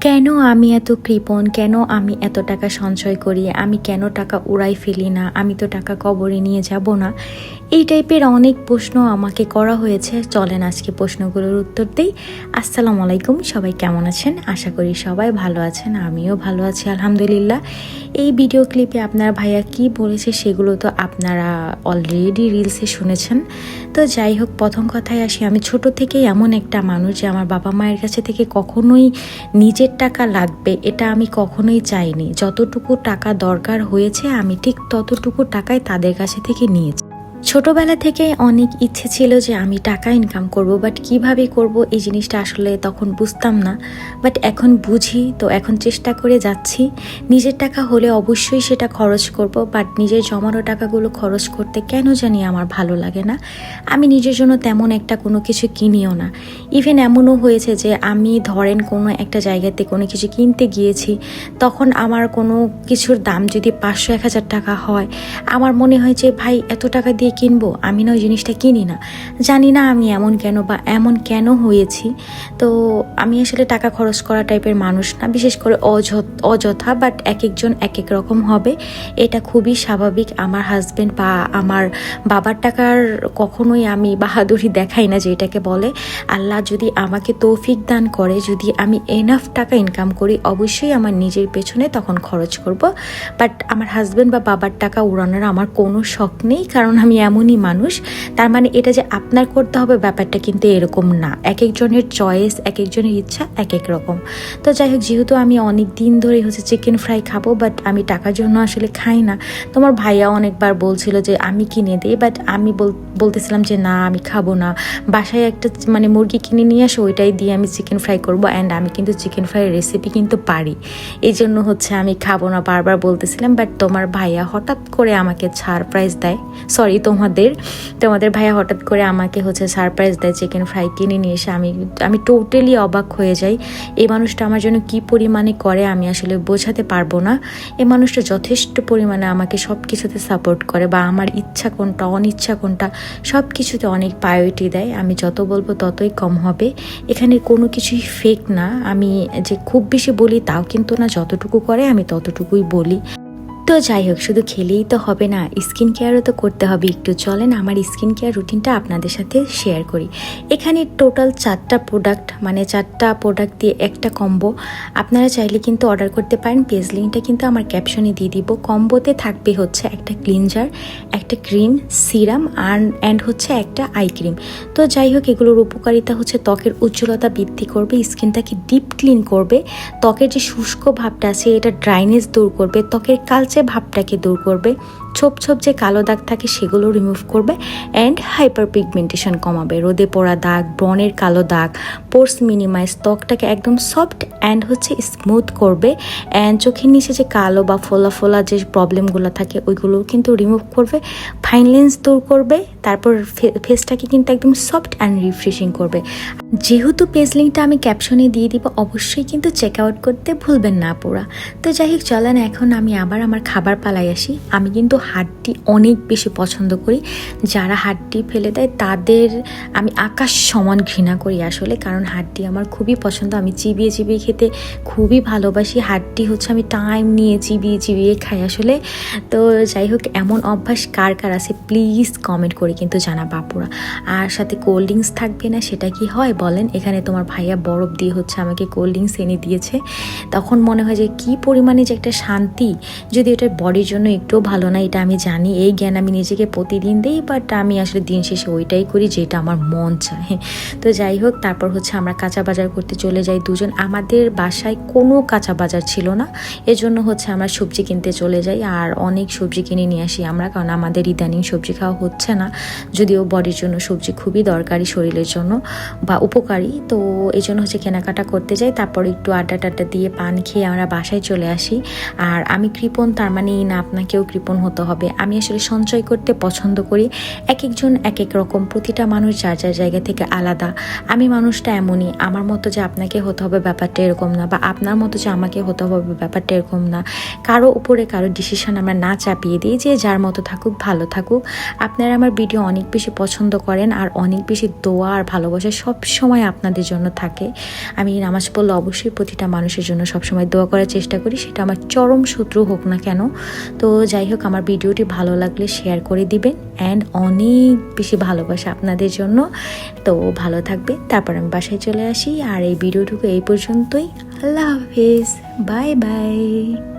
কেন আমি এত কৃপণ? কেন আমি এত টাকা সঞ্চয় করি? আমি কেন টাকা উড়াই ফেলি না? আমি তো টাকা কবরে নিয়ে যাব না? এই টাইপের অনেক প্রশ্ন আমাকে করা হয়েছে। চলেন আজকে প্রশ্নগুলোর উত্তর দিই। আসসালামু আলাইকুম, সবাই কেমন আছেন? আশা করি সবাই ভালো আছেন, আমিও ভালো আছি, আলহামদুলিল্লাহ। এই ভিডিও ক্লিপে আপনার ভাইয়া কি বলেছে সেগুলো তো আপনারা অলরেডি রিলসে শুনেছেন। তো যাই হোক, প্রথম কথায় আসি, আমি ছোট থেকেই এমন একটা মানুষ যে আমার বাবা মায়ের কাছে থেকে কখনোই নিজের টাকা লাগবে, এটা আমি কখনোই চাইনি। যতটুকু টাকা দরকার হয়েছে, আমি ঠিক ততটুকু টাকাই তাদের কাছে থেকে নিয়েছি। ছোটবেলা থেকে অনেক ইচ্ছে ছিল যে আমি টাকা ইনকাম করব বাট কীভাবে করব এই জিনিসটা আসলে তখন বুঝতাম না। বাট এখন বুঝি, তো এখন চেষ্টা করে যাচ্ছি। নিজের টাকা হলে অবশ্যই সেটা খরচ করব বাট নিজের জমানো টাকাগুলো খরচ করতে কেন জানি আমার ভালো লাগে না। আমি নিজের জন্য তেমন একটা কোনো কিছু কিনিও না। ইভেন এমনও হয়েছে যে আমি ধরেন কোনো একটা জায়গাতে কোনো কিছু কিনতে গিয়েছি, তখন আমার কোনো কিছুর দাম যদি পাঁচশো, এক হাজার টাকা হয়, আমার মনে হয় যে, ভাই, এত টাকা দিয়ে কিনবো? আমি না ওই জিনিসটা কিনি না। জানি না আমি এমন কেন বা এমন কেন হয়েছি। তো আমি আসলে টাকা খরচ করা টাইপের মানুষ না। বিশেষ করে অযথ বাট এক একজন এক এক রকম হবে। এটা খুবই স্বাভাবিক। আমার হাজব্যান্ড বা আমার বাবার টাকার কখনোই আমি বাহাদুরি দেখাই না যে এটাকে বলে। আল্লাহ যদি আমাকে তৌফিক দান করে, যদি আমি এনাফ টাকা ইনকাম করি, অবশ্যই আমার নিজের পেছনে তখন খরচ করব। বাট আমার হাজবেন্ড বা বাবার টাকা উড়ানোর আমার কোনো শখ নেই। কারণ আমি এমনই মানুষ, তার মানে এটা যে আপনার করতে হবে ব্যাপারটা কিন্তু এরকম না। এক একজনের চয়েস এক একজনের ইচ্ছা এক এক রকম। তো যাই হোক, যেহেতু আমি অনেক দিন ধরে হচ্ছে চিকেন ফ্রাই খাব বাট আমি টাকার জন্য আসলে খাই না। তোমার ভাইয়া অনেকবার বলছিল যে, আমি কিনে দিই বাট আমি বল- বলতেছিলাম যে, না, আমি খাব না। বাসায় একটা মানে মুরগি কিনে নিয়ে আসো, ওইটাই দিয়ে আমি চিকেন ফ্রাই করব অ্যান্ড আমি কিন্তু চিকেন ফ্রাইয়ের রেসিপি কিন্তু পারি। এই জন্য হচ্ছে আমি খাব না, বারবার বলতেছিলাম বাট তোমার ভাইয়া হঠাৎ করে আমাকে সারপ্রাইজ দেয়। সরি তোমাদের তোমাদের ভাইয়া হঠাৎ করে আমাকে হচ্ছে সারপ্রাইজ দেয় চিকেন ফ্রাই কিনে নিয়ে এসে। আমি আমি টোটালি অবাক হয়ে যাই, এই মানুষটা আমার জন্য কি পরিমাণে করে আমি আসলে বোঝাতে পারব না। এই মানুষটা যথেষ্ট পরিমাণে আমাকে সব কিছুতে সাপোর্ট করে বা আমার ইচ্ছা কোনটা, অনিচ্ছা কোনটা সব কিছুতে অনেক প্রায়োরিটি দেয়। আমি যত বলব ততই কম হবে। এখানে কোনো কিছুই ফেক না। আমি যে খুব বেশি বলি তাও কিন্তু না, যতটুকু করে আমি ততটুকুই বলি। তো যাই হোক, শুধু খেলেই তো হবে না, স্কিন কেয়ারও তো করতে হবে একটু। চলেন, আমার স্কিন কেয়ার রুটিনটা আপনাদের সাথে শেয়ার করি। এখানে টোটাল চারটা প্রোডাক্ট মানে চারটা প্রোডাক্ট দিয়ে একটা কম্বো আপনারা চাইলে কিন্তু অর্ডার করতে পারেন। পেজ লিঙ্কটা কিন্তু আমার ক্যাপশনে দিয়ে দিব। কম্বোতে থাকবে হচ্ছে একটা ক্লিনজার একটা ক্রিম সিরাম আর অ্যান্ড হচ্ছে একটা আই ক্রিম তো যাই হোক, এগুলোর উপকারিতা হচ্ছে ত্বকের উজ্জ্বলতা বৃদ্ধি করবে, স্কিনটাকে ডিপ ক্লিন করবে। ত্বকের যে শুষ্ক ভাবটা আছে, এটা ড্রাইনেস দূর করবে। ত্বকের কালচে ভাবটাকে দূর করবে। ছোপ ছোপ যে কালো দাগ থাকে সেগুলো রিমুভ করবে অ্যান্ড হাইপার পিগমেন্টেশন কমাবে। রোদে পড়া দাগ ব্রণের কালো দাগ পোর্স মিনিমাইজ ত্বকটাকে একদম সফট অ্যান্ড হচ্ছে স্মুথ করবে অ্যান্ড চোখের নিচে যে কালো বা ফোলা ফোলা যে প্রবলেমগুলো থাকে ওইগুলোও কিন্তু রিমুভ করবে ফাইন লেন্স দূর করবে, তারপর ফেসটাকে কিন্তু একদম সফট অ্যান্ড রিফ্রেশিং করবে। যেহেতু পেজ লিঙ্কটা আমি ক্যাপশনে দিয়ে দিব, অবশ্যই কিন্তু চেক আউট করতে ভুলবেন না পুরা তো যাই হোক, চলেন, এখন আমি আবার আমার খাবার পালাই আসি। আমি কিন্তু হাড্ডি অনেক বেশি পছন্দ করি। যারা হাড্ডি ফেলে দেয়, তাদের আমি আকাশ সমান ঘৃণা করি আসলে, কারণ হাড্ডি আমার খুবই পছন্দ। আমি চিবিয়ে চিবিয়ে খেতে খুবই ভালোবাসি। হাড্ডি হচ্ছে আমি টাইম নিয়ে চিবিয়ে চিবিয়ে খাই আসলে। তো যাই হোক, এমন অভ্যাস কার কার আছে প্লিজ কমেন্ট করে কিন্তু জানা বাপুরা আর সাথে কোল্ড ড্রিঙ্কস থাকবে না, সেটা কি হয় বলেন? এখানে তোমার ভাইয়া বরফ দিয়ে হচ্ছে আমাকে কোল্ড ড্রিঙ্কস এনে দিয়েছে। তখন মনে হয় যে কি পরিমাণে যে একটা শান্তি, যদি এটা বডির জন্য একটুও ভালো না এটা আমি জানি, এই জ্ঞান আমি নিজেকে প্রতিদিন দিই বাট আমি আসলে দিন শেষে ওইটাই করি যেটা আমার মন চায়। তো যাই হোক, তারপর হচ্ছে আমরা কাঁচা বাজার করতে চলে যাই দুজন। আমাদের বাসায় কোনো কাঁচা বাজার ছিল না, এজন্য হচ্ছে আমরা সবজি কিনতে চলে যাই, আর অনেক সবজি কিনে নিয়ে আসি আমরা, কারণ আমাদের ইদানিং সবজি খাওয়া হচ্ছে না। যদিও বডির জন্য সবজি খুবই দরকারি, শরীরের জন্য বা উপকারী। তো এই জন্য হচ্ছে কেনাকাটা করতে যাই, তারপর একটু আড্ডা টাড্ডা দিয়ে পান খেয়ে আমরা বাসায় চলে আসি। আর আমি কৃপণ তার মানে না, আপনাকেও কৃপণ হতে হবে। আমি আসলে সঞ্চয় করতে পছন্দ করি। এক একজন এক এক রকম, প্রতিটা মানুষ যার যার জায়গা থেকে আলাদা। আমি মানুষটা এমনই, আমার মতো যে আপনাকে হতে হবে ব্যাপারটা এরকম না, বা আপনার মতো যে আমাকে হতে হবে ব্যাপারটা এরকম না। কারও উপরে কারও ডিসিশন আমরা না চাপিয়ে দিই যে যার মতো থাকুক, ভালো থাকুক। আপনারা আমার ভিডিও অনেক বেশি পছন্দ করেন আর অনেক বেশি দোয়া আর ভালোবাসা সব সময় আপনাদের জন্য থাকে। আমি নামাজ পড়লে অবশ্যই প্রতিটা মানুষের জন্য সবসময় দোয়া করার চেষ্টা করি, সেটা আমার চরম শত্রু হোক না কেন। তো যাই হোক, আমার ভিডিওটি ভালো লাগলে শেয়ার করে দিবেন অ্যান্ড অনেক বেশি ভালোবাসা আপনাদের জন্য। তো ভালো থাকবে তারপর আমি বাসায় চলে আসি। আর এই ভিডিওটুকু এই পর্যন্তই। আল্লাহ হাফিজ। Bye bye.